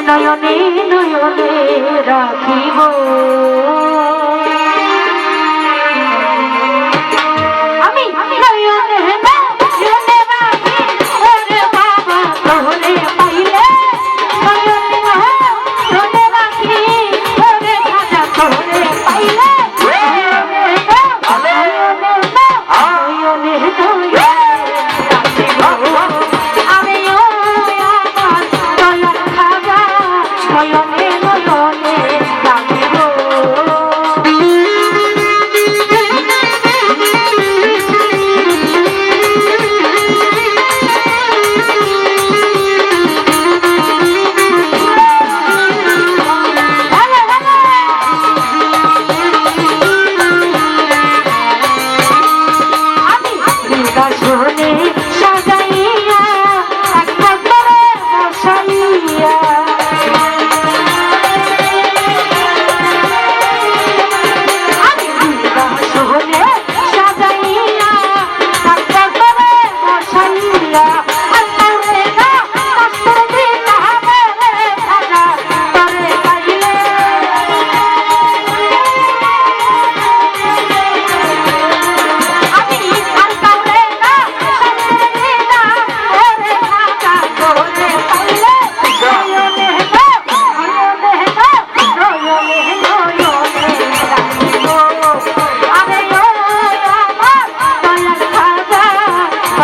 নয়নে নয়নে রাখিব। আমি নয়নে নয়নে রাখি ওরে বাবা তোরে পাইলে নয়নে নয়নে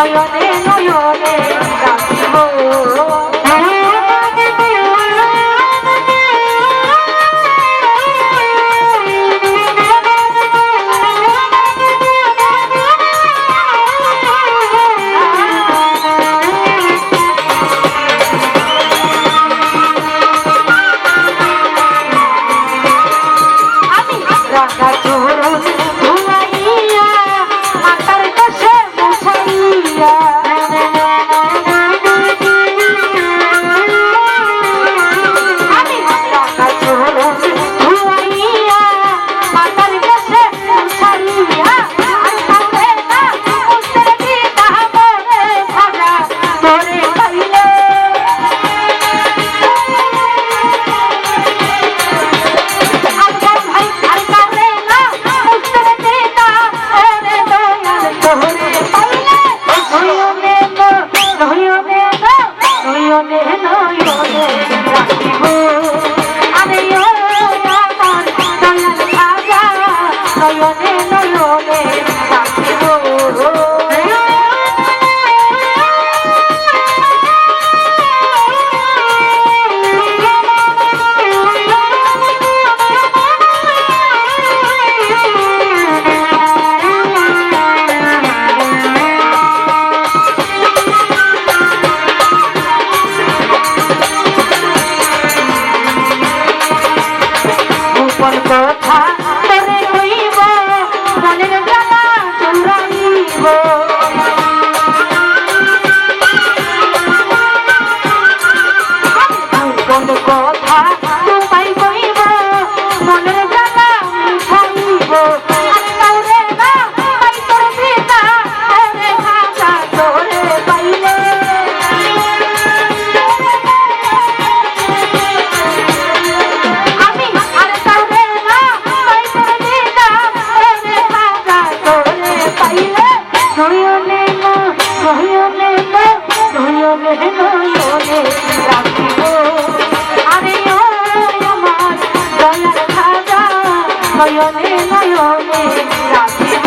Hola, নয়নে নয়নে রাখিব